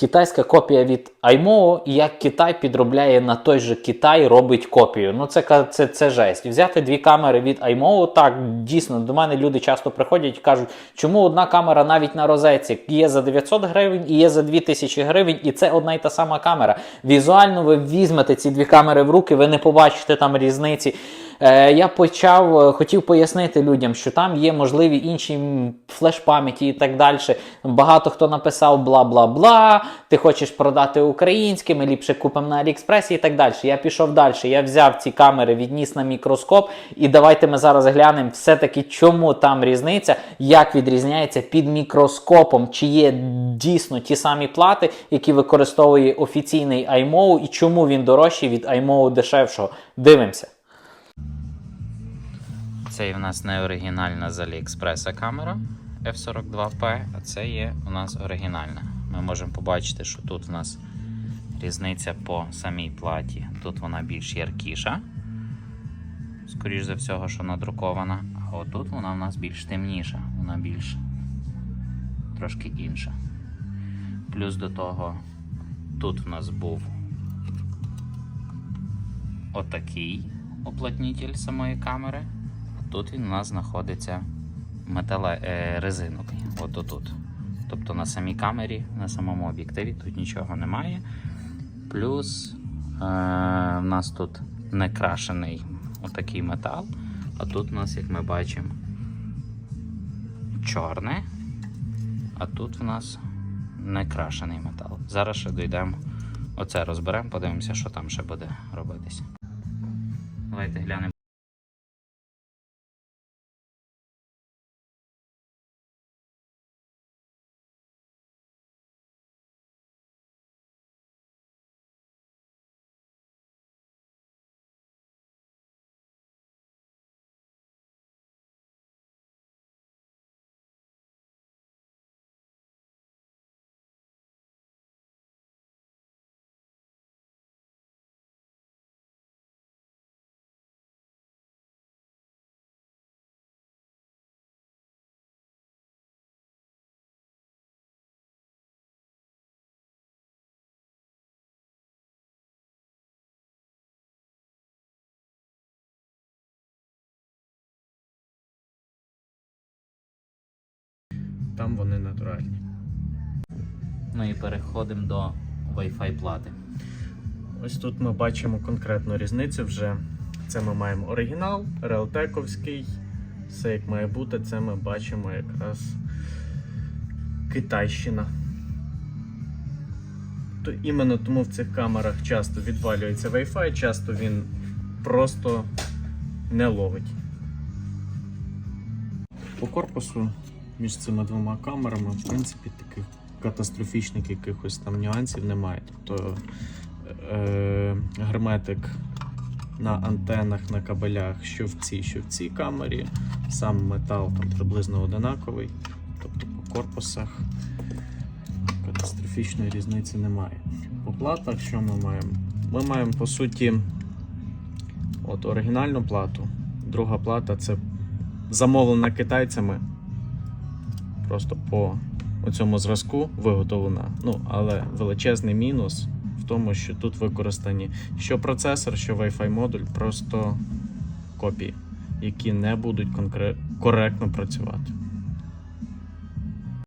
китайська копія від iMO, і як Китай підробляє на той же Китай, робить копію. Ну це, це, це жесть. Взяти дві камери від iMO, так, дійсно, до мене люди часто приходять і кажуть, чому одна камера навіть на розетці є за 900 гривень і є за 2000 гривень, і це одна і та сама камера. Візуально ви візьмете ці дві камери в руки, ви не побачите там різниці. Е, я почав, е, хотів пояснити людям, що там є можливі інші флеш-пам'яті і так далі. Багато хто написав бла бла бла. Ти хочеш продати українське, ми ліпше купимо на Аліекспресі і так далі. Я пішов далі. Я взяв ці камери, відніс на мікроскоп, і давайте ми зараз глянемо все-таки, чому там різниця, як відрізняється під мікроскопом, чи є дійсно ті самі плати, які використовує офіційний iMO, і чому він дорожчий від iMO дешевшого. Дивимося. Це в нас не оригінальна з Аліекспреса камера F42P, а це є у нас оригінальна. Ми можемо побачити, що тут у нас різниця по самій платі. Тут вона більш яркіша, скоріш за всього, що надрукована. А отут вона у нас більш темніша, вона більш трошки інша. Плюс до того, тут в нас був отакий уплотнитель самої камери. Тут він у нас знаходиться метале, е, резиновий. От отут. Тобто на самій камері, на самому об'єктиві тут нічого немає. Плюс е, в нас тут не крашений отакий метал. А тут у нас, як ми бачимо, чорне. А тут в нас не крашений метал. Зараз ще дійдемо, оце розберемо, подивимося, що там ще буде робитися. Давайте глянемо. Там вони натуральні. Ну і переходимо до Wi-Fi плати. Ось тут ми бачимо конкретну різницю вже. Це ми маємо оригінал, реалтековський. Все як має бути, це ми бачимо якраз Китайщина. То іменно тому в цих камерах часто відвалюється Wi-Fi, часто він просто не ловить. По корпусу між цими двома камерами, в принципі, таких катастрофічних якихось там нюансів немає. Тобто е, герметик на антенах, на кабелях, що в цій, що в цій камері. Сам метал там приблизно одинаковий. Тобто по корпусах катастрофічної різниці немає. По платах що ми маємо? Ми маємо по суті от оригінальну плату. Друга плата це замовлена китайцями. Просто по цьому зразку виготовлена. Ну, але величезний мінус в тому, що тут використані що процесор, що Wi-Fi модуль, просто копії, які не будуть коректно працювати.